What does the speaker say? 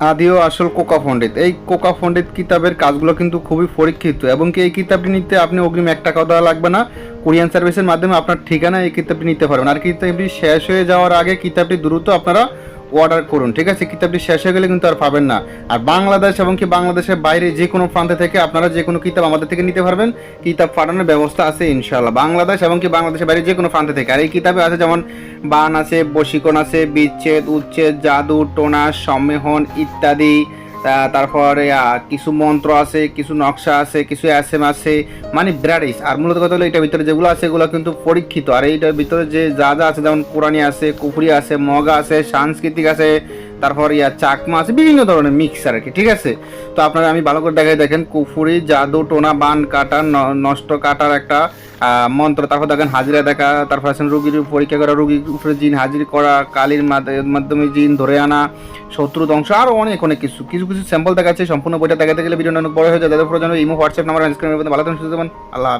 আদি ও আসল কোকা পণ্ডিত। এই কোকা পণ্ডিত কিতাবের কাজগুলো কিন্তু খুবই পরীক্ষিত এবং কি এই কিতাবটি নিতে আপনি অগ্রিম এক টাকাও দেওয়া লাগবে না? কোরিয়ান সার্ভিসের মাধ্যমে আপনার ঠিকানা এই কিতাবটি নিতে পারবেন। আর কিতাবটি শেষ হয়ে যাওয়ার আগে কিতাবটি দ্রুত আপনারা অর্ডার করুন, ঠিক আছে? কিতাবটি শেষ হয়ে গেলে কিন্তু আর পাবেন না। আর বাংলাদেশ এবং কি বাংলাদেশের বাইরে যে কোনো প্রান্তে থেকে আপনারা যে কোনো কিতাব আমাদের থেকে নিতে পারবেন। কিতাব পাঠানোর ব্যবস্থা আছে ইনশাল্লাহ বাংলাদেশ এবং কি বাংলাদেশের বাইরে যে কোনো প্রান্তে থেকে। আর এই কিতাবে আছে যেমন বান আছে বশিকণ আছে, বিচ্ছেদ, উচ্ছেদ, জাদু, টোনা, সম্মেহন ইত্যাদি। তারপরে কিছু মন্ত্র আছে, কিছু নকশা আছে, কিছু এস এম আছে মানে ব্রাডিস আর মূলত কথা হলো, এটার ভিতরে যেগুলো আছে, এগুলো কিন্তু পরীক্ষিত। আর এইটার ভিতরে যে যা যা আছে, যেমন কোরআনি আছে, কুফুরি আছে, মগা আছে, সাংস্কৃতিক আছে তারপর ইয়া চাকমা আছে, বিভিন্ন ধরনের মিক্সার আর কি, ঠিক আছে? তো আপনারা আমি ভালো করে দেখাই, দেখেন কুফুরি, জাদু, টোনা, বান কাটার নষ্ট কাটার একটা মন্ত্র। তারপর দেখেন হাজিরা দেখা, তারপর আছেন রুগীর পরীক্ষা করা, রুগীর উপরে জিন হাজির করা, কালির মাধ্যমে- জিন ধরে আনা, শত্রু ধ্বংস আরও অনেক অনেক কিছু। কিছু কিছু স্যাম্পল দেখাচ্ছে, সম্পূর্ণ বইটা দেখাতে গেলে ভিডিও অনেক বড় হয়ে যায়। তাদের প্রয়োজন ইমো হোয়াটসঅ্যাপ নাম্বার ভালো থাকুন আল্লাহ।